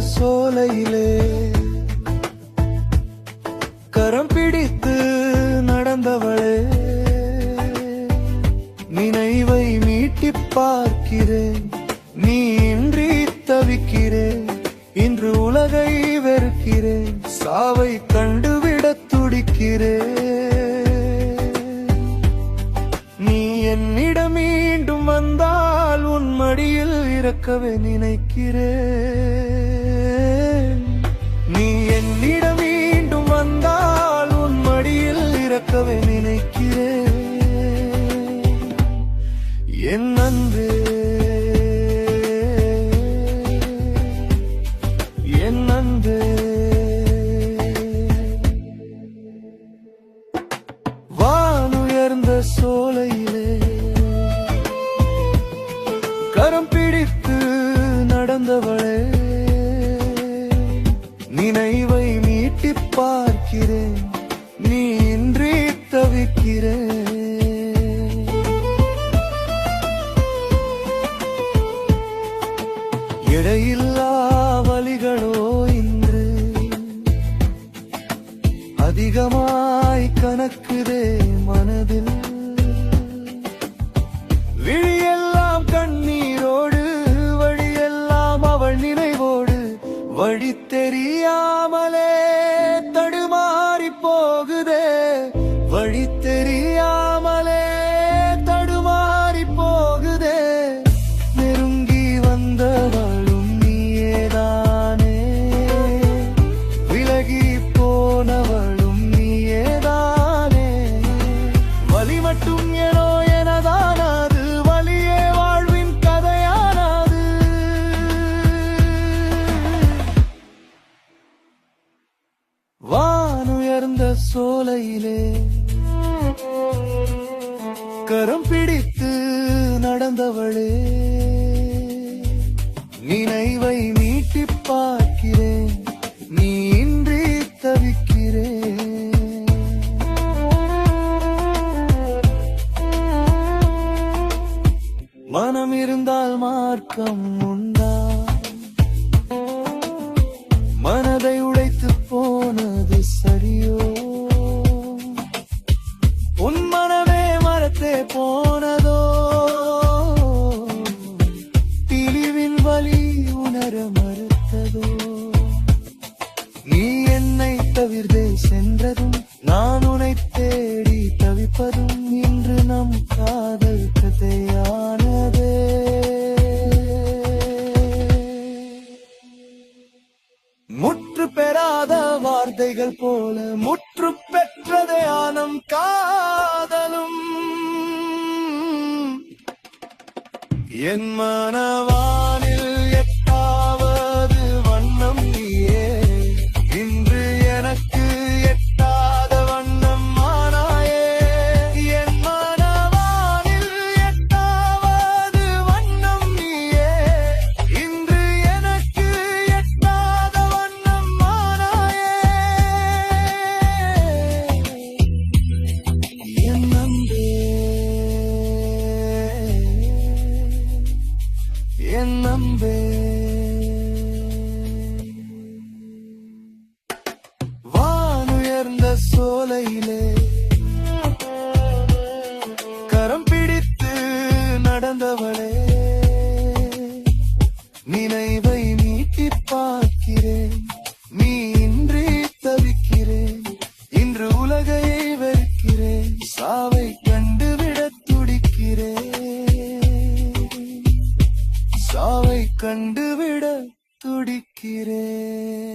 சோலையிலே கரம் பிடித்து நடந்தவளே நினைவை மீட்டி பார்க்கிறேன் நீ இன்றி தவிக்கிறேன் இன்று உலகை வெறுக்கிறேன் சாவை கண்டுவிட துடிக்கிறேன். நீ என்னிடம் மீண்டும் வந்தால் உன் மடியில் இறக்கவே நினைக்கிறேன். இறக்கவே நினைக்கிறேன். என் அன்பே. என் அன்பே. வானுயர்ந்த சோலையிலே கரம் பிடித்து நடந்தவளே நினைவை மீட்டி பார்க்கிறேன். இடையில்லா வலிகளோ இன்று அதிகமாய் கணக்குதே மனதில். விழியெல்லாம் கண்ணீரோடு வழியெல்லாம் அவள் நினைவோடு வழி தெரியாமலே தடுமாறி போகுதே வழி தெரியா இந்த சோலையிலே. கரம் பிடித்து நடந்தவளே. நினைவை நீட்டி பார்க்கிறேன் நீ இன்றி தவிக்கிறேன் மனம் இருந்தால் மார்க்கம் உண்டா? மனதை உடைத்து உன் மனமே மரத்தே போனதோ? பிரிவின் வலி உணர மறுத்ததோ? நீ என்னை தவிர்த்தே சென்றதும் நான் உனை தேடி தவிப்பதும் இன்று நம் காதல். வார்த்தைகள் போல முற்று பெற்றதே ஆனம் காதலும். என் மனவானில் என் அன்பே வானுயர்ந்த கண்டுவிட துடிக்கிறேன்.